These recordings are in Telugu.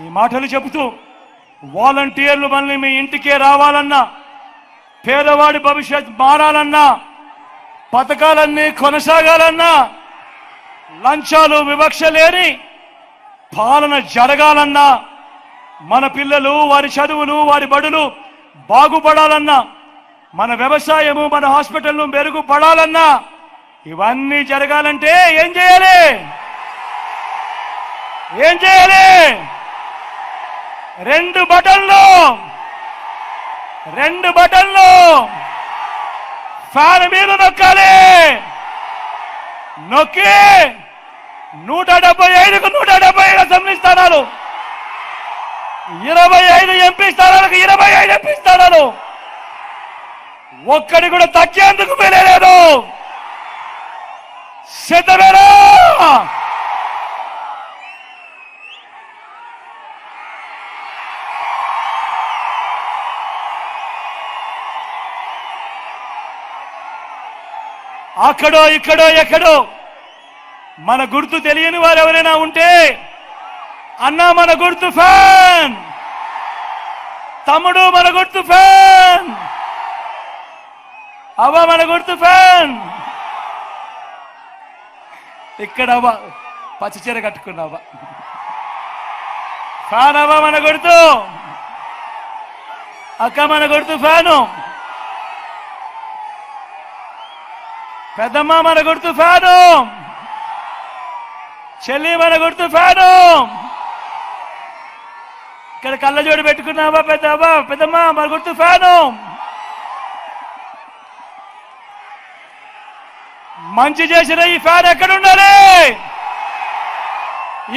ఈ మాటలు చెబుతూ వాలంటీర్లు మళ్ళీ మీ ఇంటికే రావాలన్నా పేదవాడి భవిష్యత్ మారాలన్నా పథకాలన్నీ కొనసాగాలన్నా లంచాలు వివక్ష లేని పాలన జరగాలన్నా మన పిల్లలు వారి చదువులు వారి బడులు బాగుపడాలన్నా మన వ్యవసాయము మన హాస్పిటల్ను మెరుగుపడాలన్నా ఇవన్నీ జరగాలంటే ఏం చేయాలి? ఏం చేయాలి? రెండు బటన్లు. రెండు బటన్లు. ఫ్యాన్ మీద నొక్కాలి. నొక్కి నూట డెబ్బై ఐదుకు నూట డెబ్బై ఐదు అసెంబ్లీ స్థానాలు. ఇరవై ఐదు ఎంపీ స్థానాలకు ఇరవై ఐదు ఎంపీ స్థానాలు. ఒక్కడి కూడా తగ్గేందుకు వెళ్ళలేదు సిద్ధమేనా? అక్కడో ఇక్కడో ఎక్కడో. మన గుర్తు తెలియని వారు ఎవరైనా ఉంటే అన్నా మన గుర్తు ఫ్యాన్. తమ్ముడు మన గుర్తు ఫ్యాన్. అవ్వ మన గుర్తు ఫ్యాన్. ఇక్కడ అవ్వ పచ్చిచీర కట్టుకున్నావ ఫ్యాన్ అవ్వ మన గుర్తు. అక్క మన గుర్తు ఫ్యాను. పెద్దమ్మ మన గుర్తు ఫ్యాను చెల్లి మన గుర్తు ఫ్యాను ఇక్కడ కళ్ళజోడు పెట్టుకున్నావా పెద్దవ్వ? పెద్దమ్మ మన గుర్తు ఫ్యాను మంచి చేసిన ఈ ఫ్యాన్ ఎక్కడ ఉండాలి?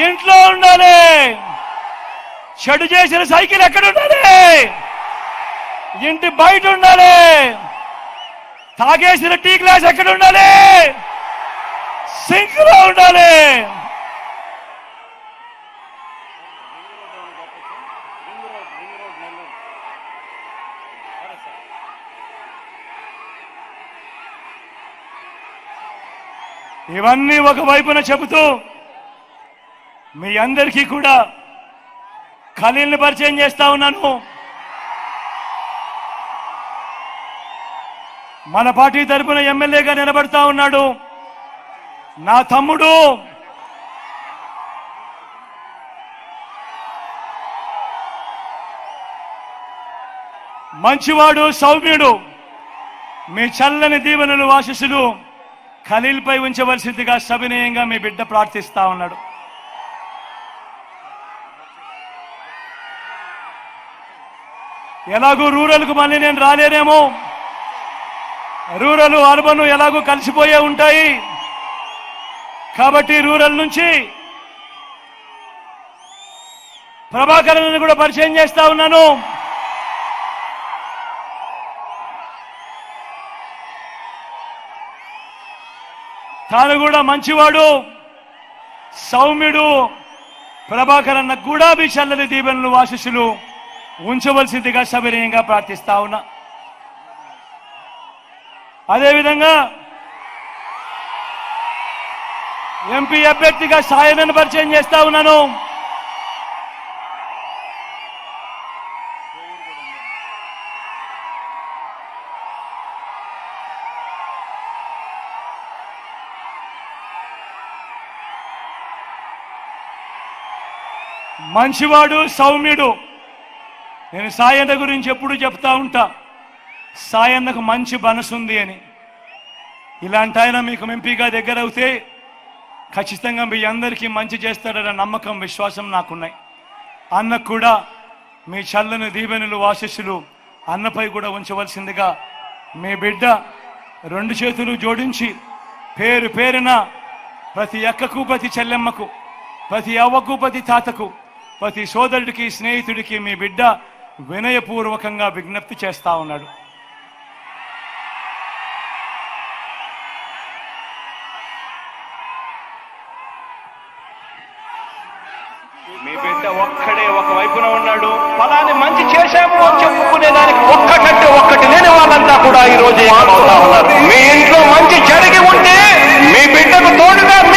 ఇంట్లో ఉండాలి. చెడు చేసిన సైకిల్ ఎక్కడ ఉండాలి? ఇంటి బయట ఉండాలి. తాగేసిన టీ గ్లాస్ ఎక్కడ ఉండాలి? సింక్లో ఉండాలి. ఇవన్నీ ఒక వైపున చెబుతూ మీ అందరికీ కూడా ఖలీల్ని పరిచయం చేస్తా ఉన్నాను. మన పార్టీ తరఫున ఎమ్మెల్యేగా నిలబడతా ఉన్నాడు. నా తమ్ముడు. మంచివాడు సౌమ్యుడు. మీ చల్లని దీవెనలు ఆశీస్సులు ఖలీల్పై ఉంచవలసిందిగా సవినయంగా మీ బిడ్డ ప్రార్థిస్తా ఉన్నాడు. ఎలాగూ రూరల్కు మళ్ళీ నేను రాలేనేమో. రూరల్ అర్బన్ ఎలాగో కలిసిపోయే ఉంటాయి. కాబట్టి రూరల్ నుంచి ప్రభాకరన్ కూడా పరిచయం చేస్తా ఉన్నాను. తాను కూడా మంచివాడు. సౌమ్యుడు. ప్రభాకరన్న కూడా మీ చల్లని దీవెనలు ఆశీస్సులు ఉంచవలసిందిగా సవినయంగా ప్రార్థిస్తా ఉన్నా. అదేవిధంగా ఎంపీ అభ్యర్థిగా సాయనను పరిచయం చేస్తా ఉన్నాను. మంచివాడు సౌమ్యుడు. నేను సాయన్న గురించి ఎప్పుడు చెప్తా ఉంటా. సాయన్నకు మంచి మనసుంది అని. ఇలాంటి ఆయన మీకు ఎంపీగా దగ్గర అవుతే ఖచ్చితంగా మీ అందరికీ మంచి చేస్తాడన్న నమ్మకం విశ్వాసం నాకున్నాయి. అన్నకు కూడా మీ చల్లని దీవెనులు ఆశీస్సులు అన్నపై కూడా ఉంచవలసిందిగా మీ బిడ్డ రెండు చేతులు జోడించి పేరు పేరున ప్రతి అక్కకు ప్రతి చెల్లెమ్మకు ప్రతి అవ్వకు ప్రతి తాతకు ప్రతి సోదరుడికి స్నేహితుడికి మీ బిడ్డ వినయపూర్వకంగా విజ్ఞప్తి చేస్తా ఉన్నాడు. మీ బిడ్డ ఒక్కడే ఒక వైపున ఉన్నాడు. ఫలాన్ని మంచి చేశాము అని చెప్పుకునే దానికి ఒక్కటంటే ఒక్కటి లేని వాళ్ళంతా కూడా ఈ రోజు మీ ఇంట్లో మంచి జరిగి ఉంటే మీ బిడ్డకు తోడుగా